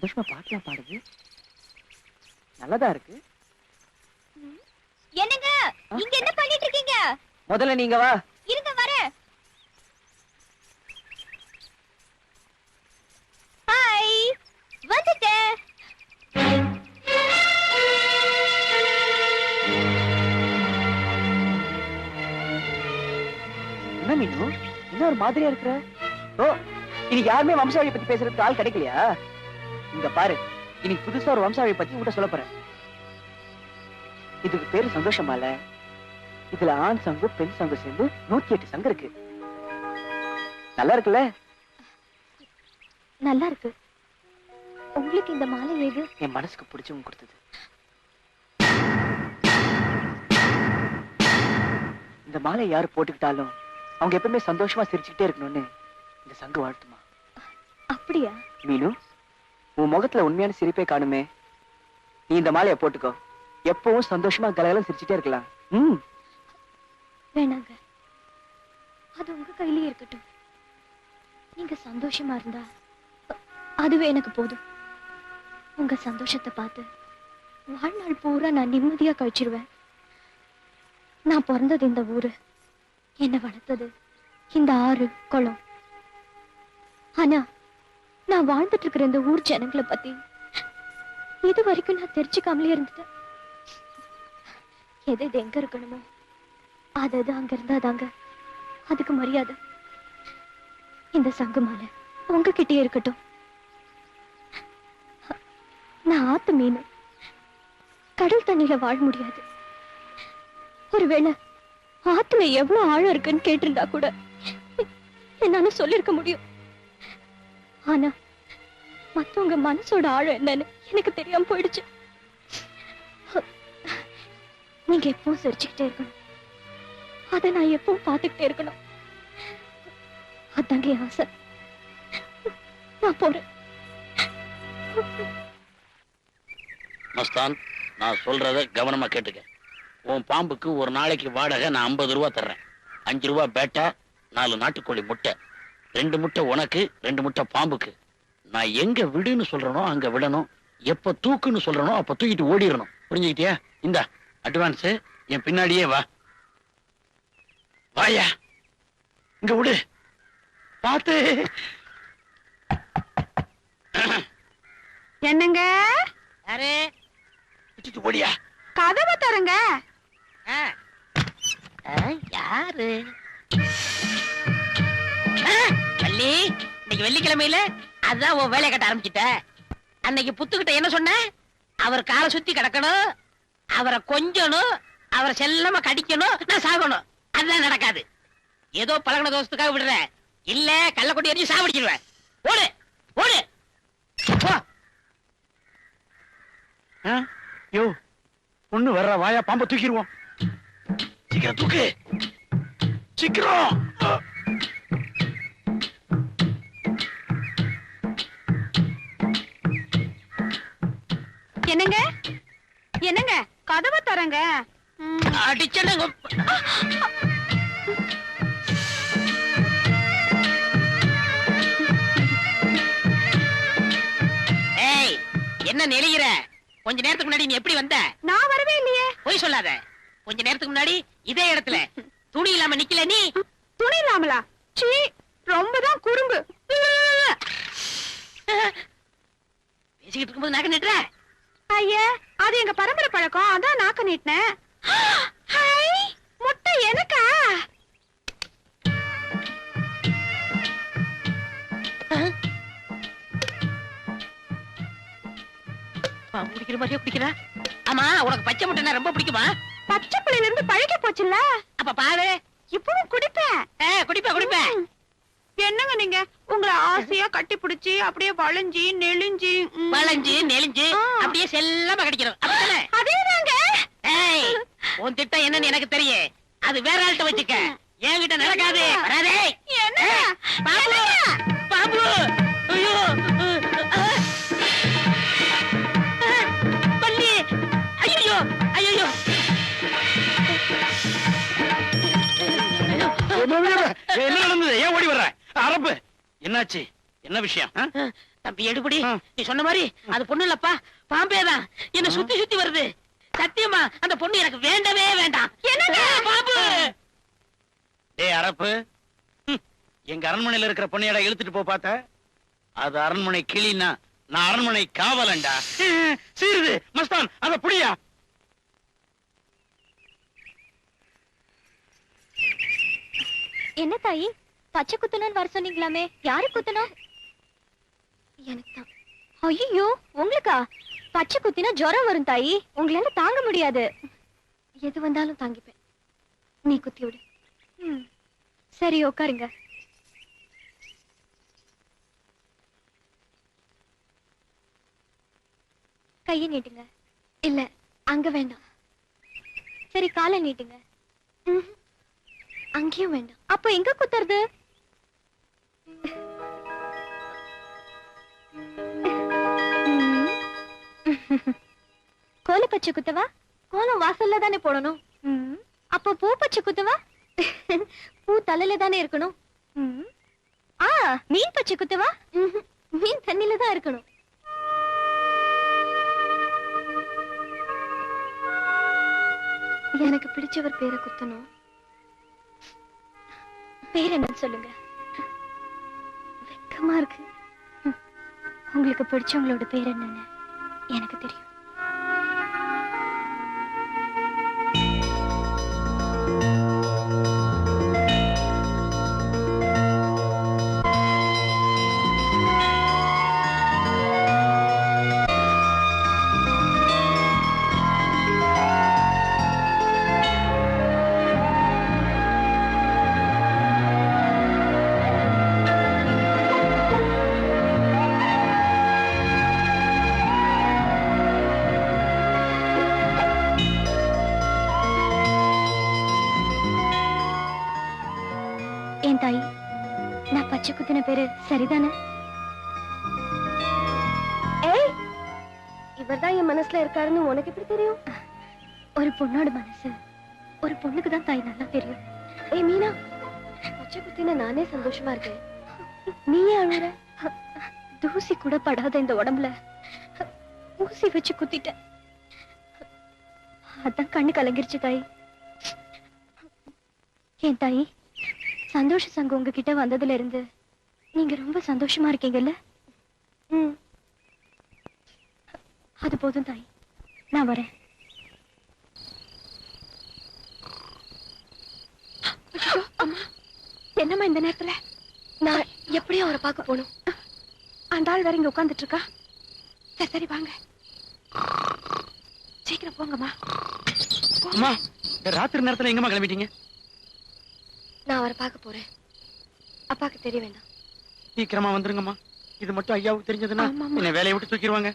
சந்தோஷமா பாட்டுலாம் பாடுது. நல்லதா இருக்கு. என்னங்க? இங்க என்ன பண்ணிட்டு இருக்கீங்க முதல்ல நீங்க வா. இருங்க வரேன் ஹாய் வந்துட்டேன் என்ன மீனு? என்ன ஒரு மாதிரியா இருக்கிற? ஓ இன்னைக்கு யாருமே வம்சாவளியை பத்தி பேசுறதுக்கு ஆள் கிடைக்கலையா? இங்க பாரு. இன்னைக்கு புதுசா ஒரு வம்சாவளியை பத்தி உங்கள்கிட்ட சொல்ல போறேன். இதுக்கு பேரு சந்தோஷமால இதுல ஆண் சங்கு பெண் சங்கு சேர்ந்து நூத்தி எட்டு சங்கு இருக்கு. நல்லா இருக்குல்ல? நல்லா இருக்கு. உங்களுக்கு இந்த மாலை ஏது? என் மனசுக்கு பிடிச்சவங்க கொடுத்தது. இந்த மாலை யாரு போட்டுக்கிட்டாலும் அவங்க எப்பவுமே சந்தோஷமா சிரிச்சுக்கிட்டே இருக்கணும்னு இந்த சங்கு வாழ்த்துமா. அப்படியா? மீனு உன் முகத்துல உண்மையான சிரிப்பே காணுமே. நீ இந்த மாலையை போட்டுக்கோ. எப்பவும் சந்தோஷமா கலகலம் சிரிச்சுட்டே இருக்கலாம். ம். வேணாங்க. அது உங்க கையிலேயே இருக்கட்டும். நீங்க சந்தோஷமா இருந்தா அதுவே எனக்கு போதும். உங்க சந்தோஷத்தை பார்த்து வாழ்நாள் பூரா நான் நிம்மதியா கழிச்சிருவேன். நான் பிறந்தது இந்த ஊரு. என்னை வளர்த்தது இந்த ஆறு குளம். ஆனா நான் வாழ்ந்துட்டு இருக்கிற இந்த ஊர் ஜனங்களை பத்தி இது வரைக்கும் நான் தெரிஞ்சுக்காமலே இருந்துட்டேன். எது எது எங்க இருக்கணுமோ அது அது அங்க இருந்தா தாங்க. அதுக்கு மரியாதை. இந்த சங்கமால உங்ககிட்டயே இருக்கட்டும். நான் ஆத்து மீன் கடல் தண்ணியில வாழ முடியாது. ஒருவேளை ஆத்துல எவ்வளவு ஆழம் இருக்குன்னு கேட்டிருந்தா கூட என்னால சொல்லிருக்க முடியும். ஆனா மத்தவங்க மனசோட ஆழம் என்னன்னு எனக்கு தெரியாம போயிடுச்சு. நீங்க எப்பவும் சிரிச்சுக்கிட்டே இருக்கணும். அதை நான் எப்பவும் பார்த்துக்கிட்டே இருக்கணும். அதாங்க ஆசை. நான் போறேன். மஸ்தான் நான் சொல்றத கவனமா கேட்டுக்க. உன் பாம்புக்கு ஒரு நாளைக்கு வாடகை நான் ஐம்பது ரூபா தர்றேன். அஞ்சு ரூபா பேட்டா நாலு நாட்டுக்கோழி முட்டை. ரெண்டு முட்டை உனக்கு ரெண்டு முட்டை பாம்புக்கு. நான் எங்க விடுன்னு சொல்றனோ அங்க விடணும். எப்ப தூக்குன்னு சொல்றனோ அப்ப தூக்கிட்டு ஓடிடணும். புரிஞ்சுக்கிட்டியா? இந்த அட்வான்ஸ் என் பின்னாடியே வா. வாயா. இங்க விடு. பார்த்து. என்னங்க? யாரு? விட்டுட்டு ஓடியா. கதவை தரங்க யாரு? ஆ, வள்ளி இன்னைக்கு வெள்ளிக்கிழமையில அதான் உன் வேலையை கட்ட ஆரம்பிச்சிட்ட. அன்னைக்கு புத்துக்கிட்ட என்ன சொன்ன? அவர் காலை சுத்தி கிடக்கணும் அவரை கொஞ்சணும் அவரை செல்லமா கடிக்கணும் நான் சாகணும். அதுதான் நடக்காது. ஏதோ பழகின தோசத்துக்காக விடுற. இல்ல கள்ளக்கொட்டி எரிஞ்சு சாவடிச்சிருவேன் ஓடு ஓடு? யோ பொண்ணு வர்ற வாயா பாம்பை தூக்கிடுவோம். சீக்கிரம் தூக்கு. சீக்கிரம். என்னங்க? என்னங்க? கதவை தரங்க. அடிச்சனுங்க ஏய் என்ன நெளிகிற? கொஞ்ச நேரத்துக்கு முன்னாடி நீ எப்படி வந்த? நான் வரவே இல்லையே. போய் சொல்லாத. கொஞ்ச நேரத்துக்கு முன்னாடி இதே இடத்துல. துணி இல்லாம நிக்கல நீ. துணி இல்லாமலா? சீ ரொம்பதான் குறும்பு. பேசிக்கிட்டு இருக்கும்போது நகை நிட்டுற? ஐயா அது எங்க பரம்பரை பழக்கம். அதான் நாக்க நீட்டினேன் முட்டை எனக்கா? பாம்பு பிடிக்கிற மாதிரியே பிடிக்கிறா ஆமா உனக்கு பச்சை முட்டைனா ரொம்ப பிடிக்குமா? பச்சை பிள்ளையில இருந்து பழகி போச்சுல்ல? அப்ப பாரு. இப்பவும் குடிப்பேன் ஏ குடிப்ப குடிப்ப. ம். என்னங்க நீங்க? உங்களை ஆசையா கட்டி பிடிச்சி அப்படியே வளைஞ்சி நெளிஞ்சி. வளைஞ்சு நெளிஞ்சு. அப்படியே செல்லமா கடிக்கிறோம். அதேதாங்க. ஏய் உன் திட்டம் என்னன்னு எனக்கு தெரியும் அது வேற ஆள்கிட்ட வச்சுக்க. என்கிட்ட நடக்காது. வராதே? ஏய், பாபு. ஐயோ. ஐயோ ஐயோ என்ன நடந்தது? ஏன் ஓடி வர்ற? அரப்பு என்னாச்சு? என்ன விஷயம்? தம்பி எடுபடி. நீ சொன்ன மாதிரி அது பொண்ணு இல்லப்பா. பாம்பே தான் என்ன சுத்தி சுத்தி வருது. சத்தியமா அந்த பொண்ணு எனக்கு வேண்டவே வேண்டாம். என்ன பாம்பு அரப்பு எங்க அரண்மனையில இருக்கிற பொண்ணையடா இழுத்துட்டு போ பார்த்த? அது அரண்மனை கிளின்னா நான் அரண்மனை காவலண்டா சீருது மஸ்தான் அத புடியா. என்ன தாயி? பச்சை குத்தணும்னு வர சொன்னீங்களாமே. யாரு குத்தணும்? எனக்கு தான் ஐயோ உங்களுக்கா? பச்சை குத்தினா ஜுரம் வரும் தாயி. உங்களால தாங்க முடியாது. எது வந்தாலும் தாங்கிப்பேன். நீ குத்தி விடு. சரி உட்காருங்க. கையை நீட்டுங்க. இல்ல அங்க வேண்டாம். சரி காலை நீட்டுங்க. அங்கேயும் வேண்டாம். அப்ப எங்க குத்துறது? கோல பச்சை குத்தவா? கோலம் வாசல்ல தானே போடணும். அப்போ பூ பச்சை குத்தவா? பூ தலையில தானே இருக்கணும். ஆ மீன் பச்சை குத்தவா. மீன் தண்ணில தான் இருக்கணும். எனக்கு பிடிச்சவர் பேரை குத்தணும். பேர் என்னன்னு சொல்லுங்க. வெக்கமா இருக்கு. உங்களுக்கு பிடிச்சவங்களோட பேர் என்னன்னு. எனக்கு தெரியும். குத்தின பேரு சரிதானே? இவர்தான் என் மனசுல இருக்காருன்னு உனக்கு எப்படி தெரியும்? ஒரு பொண்ணோட மனசு ஒரு பொண்ணுக்கு தான் தாய் நல்லா தெரியும். ஏய் மீனா பச்சை குத்தின நானே சந்தோஷமா இருக்கேன். நீ ஏன் அழுற தூசி கூட படாத இந்த உடம்புல. ஊசி வச்சு குத்திட்டேன். அதான் கண்ணு கலங்கிருச்சு தாய். என் தாய்? சந்தோஷ சங்கம் உங்ககிட்ட வந்ததுல இருந்து நீங்க ரொம்ப சந்தோஷமா இருக்கீங்கல்ல? ம். அது போதும் தாய். நான் வரேன். என்னம்மா இந்த நேரத்துல? நான் எப்படியும் அவரை பார்க்க போகணும். அந்த ஆள் வேற இங்க உட்கார்ந்துட்டு இருக்கா சரி சரி வாங்க. சீக்கிரம் போங்கம்மா. அம்மா இந்த ராத்திரி நேரத்துல எங்கம்மா கிளம்பிட்டீங்க? நான் அவரை பார்க்க போறேன். அப்பாக்கு தெரிய வேண்டாம். சீக்கிரமா வந்துருங்கம்மா. இது மட்டும் ஐயாவுக்கு தெரிஞ்சதுன்னா. என்ன வேலையை விட்டு தூக்கிடுவாங்க.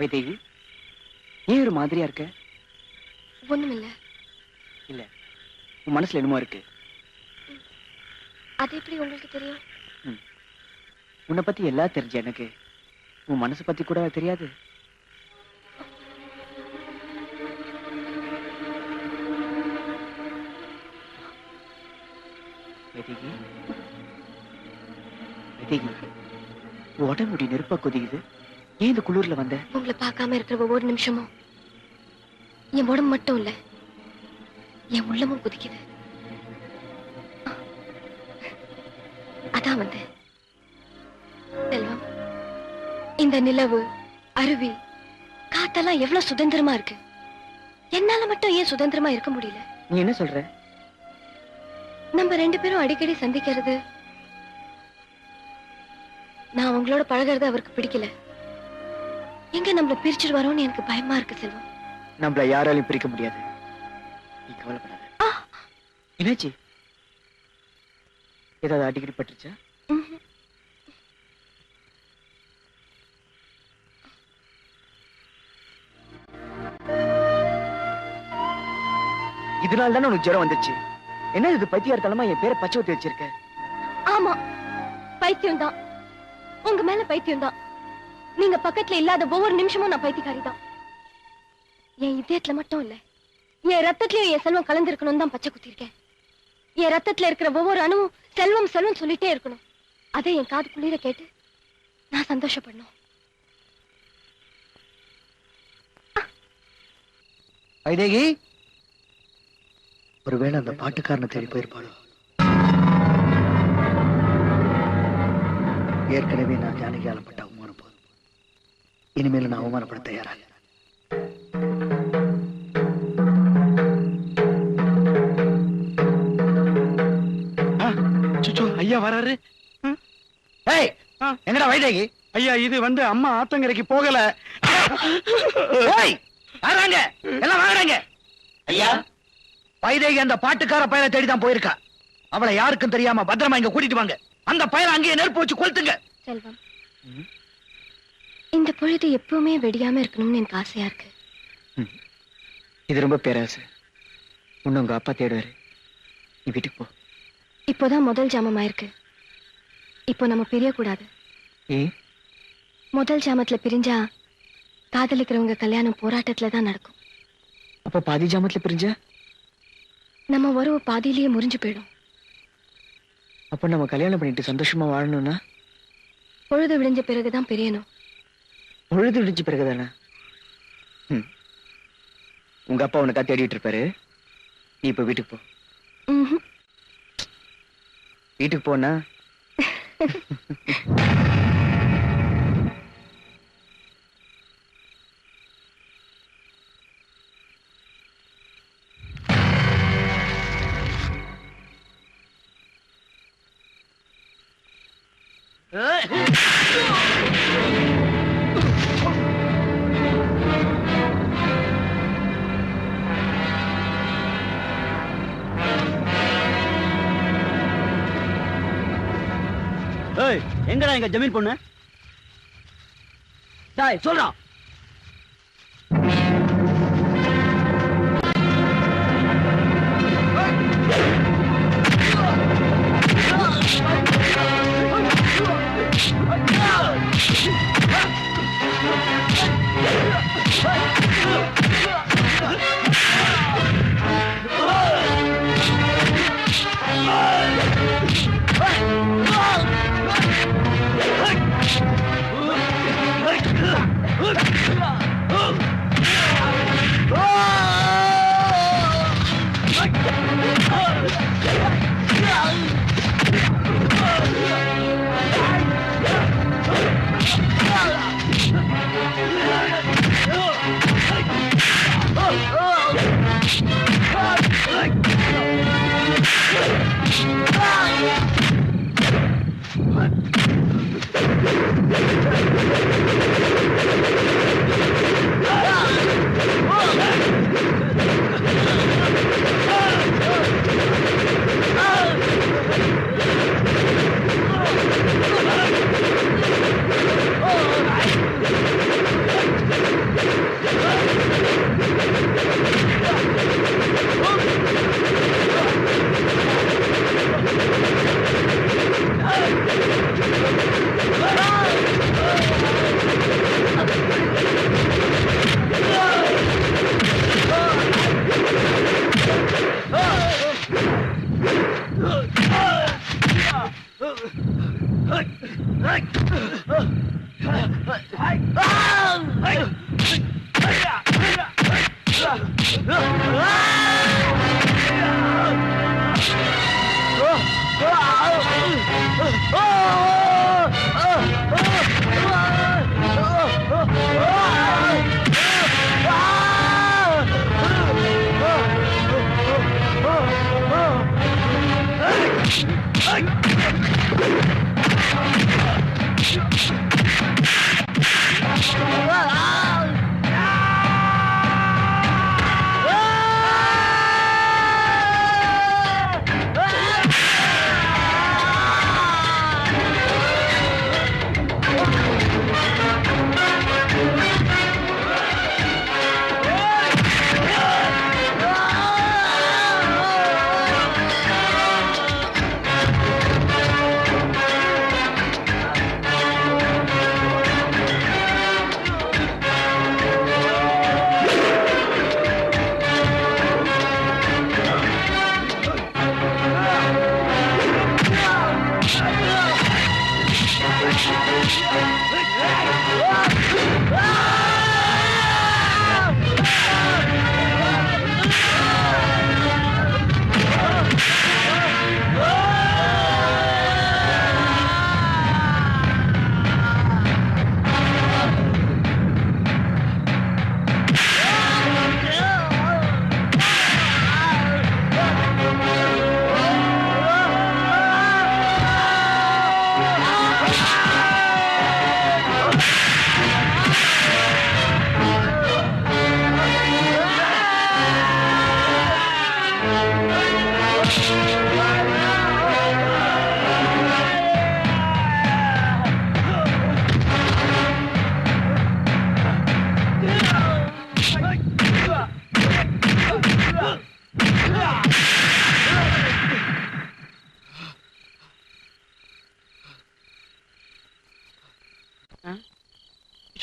வைதேகி ஏன் ஒரு மாதிரியா இருக்க? ஒண்ணுமில்ல. இல்ல. உன் மனசுல என்னமோ இருக்கு. அது எப்படி உங்களுக்கு தெரியும்? உன்னை பத்தி எல்லாம் தெரிஞ்ச எனக்கு. உன் மனசு பத்தி கூட தெரியாது. வைதேகி வைதேகி உடம்புடி நெருப்பா கொதிக்குது. ஏன் இந்த குளிர்ல வந்த? உங்களை பார்க்காம இருக்கிற ஒவ்வொரு நிமிஷமும் என் உடம்பு மட்டும் இல்ல. என் உள்ளமும் குதிக்குது. அதான் வந்து செல்வம் இந்த நிலவு அருவி காத்தெல்லாம் எவ்வளவு சுதந்திரமா இருக்கு. என்னால மட்டும் ஏன் சுதந்திரமா இருக்க முடியல? நீ என்ன சொல்ற? நம்ம ரெண்டு பேரும் அடிக்கடி சந்திக்கிறது நான் உங்களோட பழகுறது அவருக்கு பிடிக்கல. எங்க நம்மள பிரிச்சிருவாரோன்னு எனக்கு பயமா இருக்கு செல்வம். நம்மள யாராலையும் பிரிக்க முடியாது. நீ கவலைப்படாத. என்னாச்சு? ஏதாவது அடிக்கடி பட்டுருச்சா. இதனால தானே உனக்கு ஜுரம் வந்துச்சு என்ன இது பைத்தியார்த்தனமா என் பேரை பச்சை ஊத்தி வச்சிருக்க? ஆமா. பைத்தியம் தான் உங்க மேல பைத்தியம் தான் நீங்க பக்கத்துல இல்லாத ஒவ்வொரு நிமிஷமும் நான் பைத்தியக்காரி தான் என் இதயத்துல மட்டும் இல்ல. என் ரத்தத்திலயும் என் செல்வம் கலந்திருக்கணும் தான் பச்சை குத்திருக்கேன் என் ரத்தத்துல இருக்கிற ஒவ்வொரு அணுவும் செல்வம் செல்வம் சொல்லிட்டே இருக்கணும். அதை என் காது குளிர கேட்டு நான் சந்தோஷப்படணும். ஐதேகி ஒருவேளை அந்த பாட்டுக்காரனை தேடி போயிருப்பாளோ? ஏற்கனவே நான் ஜானகியால பட்ட அவமானம் போதும். இனிமேல் நான் அவமானப்பட தயாராக ஐயா வராரு? ஏய். எங்கடா வைதேகி? ஐயா இது வந்து அம்மா ஆத்தங்கரைக்கு போகல. ஏய் வராங்க. எல்லாம் வாங்குறாங்க. ஐயா? வைதேகி அந்த பாட்டுக்கார பயலை தேடி தான் போயிருக்கா. அவளை யாருக்கும் தெரியாம பத்திரமா இங்க கூட்டிட்டு வாங்க. அந்த பயலை அங்கேயே நெருப்பு வச்சு கொளுத்துங்க. செல்வம். இந்த பொழுது எப்பவுமே வெடியாம இருக்கணும்னு எனக்கு ஆசையா இருக்கு. இது ரொம்ப பேராசு. உன்னை உங்க அப்பா தேடுவாரு. நீ வீட்டுக்கு போ. இப்போதான் முதல் ஜாமம் ஆயிருக்கு இப்போ நம்ம பிரியக்கூடாது. முதல் ஜாமத்துல பிரிஞ்சா காதலிக்கிறவங்க கல்யாணம் போராட்டத்துல தான் நடக்கும். அப்ப பாதி ஜாமத்துல பிரிஞ்ச? நம்ம உறவு பாதியிலேயே முறிஞ்சு போயிடும். அப்ப நம்ம கல்யாணம் பண்ணிட்டு சந்தோஷமா வாழணும்னா? பொழுது விடிஞ்ச பிறகுதான் பிரியணும். பொழுது விடிஞ்ச பிறகுதானே. உங்க அப்பா உனக்கா தேடிட்டு இருப்பாரு. நீ இப்ப வீட்டுக்கு போ. வீட்டுக்கு போனா? ஏய். எங்கடா எங்க ஜமீன் பொண்ணு? டாய் சொல்றான் ஏய்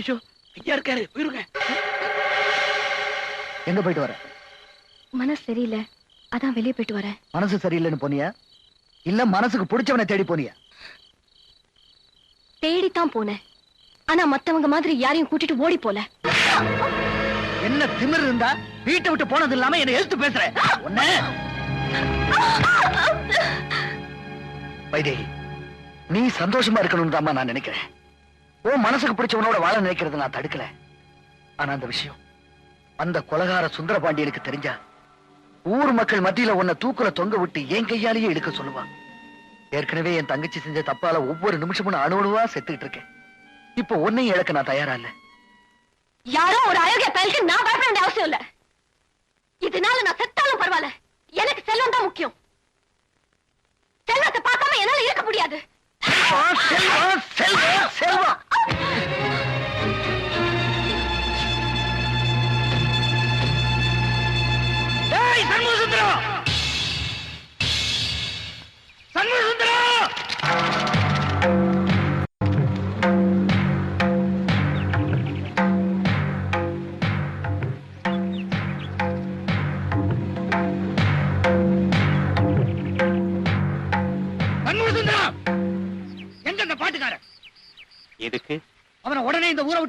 ஐயோ ஐயா இருக்காரு போயிருங்க எங்க போயிட்டு வர? மனசு சரியில்லை. அதான் வெளியே போயிட்டு வரேன். மனசு சரியில்லைன்னு போனியா? இல்ல மனசுக்கு பிடிச்சவனை தேடி போனியா? தேடித்தான் போனேன். ஆனா மத்தவங்க மாதிரி யாரையும் கூட்டிட்டு ஓடி போல. என்ன திமிர் இருந்தா? வீட்டை விட்டு போனது இல்லாம என்ன எழுத்து பேசுற. உன்ன? வைதேகி நீ சந்தோஷமா இருக்கணும்னு தான் நான் நினைக்கிறேன். உன் மனசுக்கு பிடிச்சவனோட வாழ நினைக்கிறது நான் தடுக்கல. ஆனா அந்த விஷயம் அந்த கொலகார சுந்தரபாண்டியனுக்கு தெரிஞ்சா ஊர் மக்கள் மத்தியில உன்னை தூக்குல தொங்க விட்டு என் கையாலேயே எடுக்க சொல்லுவான். ஏற்கனவே என் தங்கச்சி செஞ்ச தப்பால ஒவ்வொரு நிமிஷமும் நான் அணு அணுவா செத்துக்கிட்டு இருக்கேன். இப்போ உன்னையும் இழக்க நான் தயாரா இல்ல. யாரோ ஒரு அழகிய பயலுக்கு நான் பயப்பட வேண்டிய அவசியம் இல்ல. இதனால நான் செத்தாலும் பரவாயில்ல. எனக்கு செல்வம் தான் முக்கியம். செல்வத்தை பார்க்காம என்னால இருக்க முடியாது. செல்வம் செல்வம்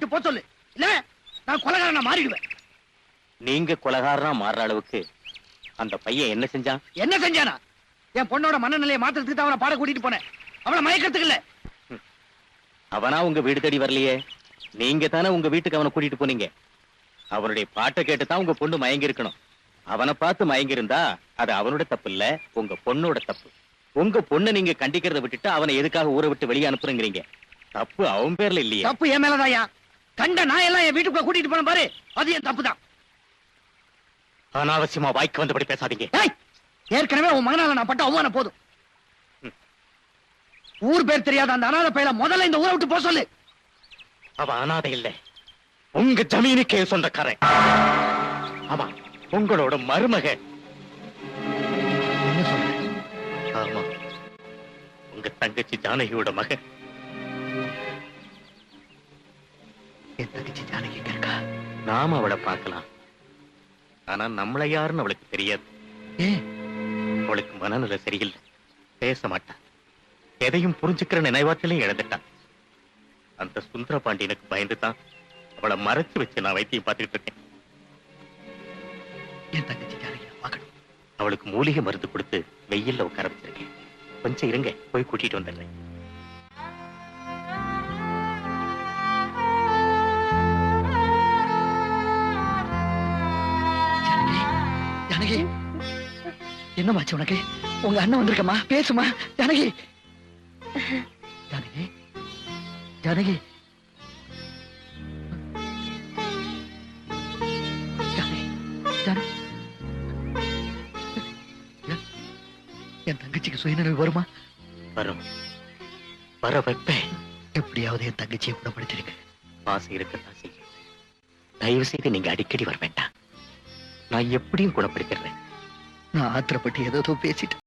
விட்டு போக சொல்லு. இல்ல நான் கொலகாரனா மாறிடுவேன். நீங்க கொலகாரனா மாறுற அளவுக்கு அந்த பையன் என்ன செஞ்சான்? என்ன செஞ்சானா? என் பொண்ணோட மனநிலையை மாத்துறதுக்கு தான் அவனை பாட கூட்டிட்டு போனேன். அவனை மயக்கிறதுக்கு இல்ல. அவனா உங்க வீடு தேடி வரலையே? நீங்க தானே உங்க வீட்டுக்கு அவனை கூட்டிட்டு போனீங்க. அவனுடைய பாட்டை கேட்டு தான் உங்க பொண்ணு மயங்கி இருக்கணும் அவனை பார்த்து மயங்கி இருந்தா அது அவனோட தப்பு இல்ல உங்க பொண்ணோட தப்பு. உங்க பொண்ணை நீங்க கண்டிக்கிறத விட்டுட்டு அவனை எதுக்காக ஊரை விட்டு வெளியே அனுப்புறீங்க தப்பு அவன் பேர்ல இல்லையே. தப்பு என் மேலதாயா கண்ட நான் எல்லாம் என் வீட்டுக்குள்ள கூட்டிட்டு போன பாரு. அது என் தப்பு தான் அனாவசியமா வாய்க்கு வந்தபடி பேசாதீங்க. ஏற்கனவே உன் மகனால நான் பட்ட அவமானம் போதும். ஊர் பேர் தெரியாத அந்த அனாதை பையல முதல்ல இந்த ஊரை விட்டு போக சொல்லு. அவ அனாதை இல்ல. உங்க ஜமீனுக்கே சொந்தக்காரன். ஆமா உங்களோட மருமக. ஆமா உங்க தங்கச்சி ஜானகியோட மகன். என் தங்கச்சி ஜானகி இங்க இருக்கா நாம அவளை பார்க்கலாம். ஆனா நம்மள யாருன்னு அவளுக்கு தெரியாது. அவளுக்கு மனநிலை சரியில்லை. பேச மாட்டா எதையும் புரிஞ்சுக்கிற நினைவாற்றலையும் இழந்துட்டா அந்த சுந்தர பாண்டியனுக்கு பயந்து தான் அவளை மறைச்சு வச்சு நான் வைத்தியம் பார்த்துக்கிட்டு இருக்கேன். என் தங்கச்சி ஜானகி பார்க்கணும் அவளுக்கு மூலிகை மருந்து கொடுத்து வெயில்ல உட்கார வச்சிருக்கேன். கொஞ்சம் இருங்க போய் கூட்டிட்டு வந்துடுறேன். ஜானகி. என்னமாச்சு உனக்கு? உங்க அண்ணன் வந்திருக்கமா பேசுமா ஜானகி. ஜானகி. ஜானகி. என்- தங்கச்சிக்கு சுயநினைவு வருமா? வரும். வர வைப்பேன். எப்படியாவது என் தங்கச்சியை குணப்படுத்திருக்கு ஆசை இருக்கத்தான் செய்யும் தயவு செய்து நீங்க அடிக்கடி வர வேண்டாம். நான் எப்படியும் குணப்படுத்திடுறேன். நான் ஆத்திரப்பட்டு ஏதோ பேசிட்டேன்.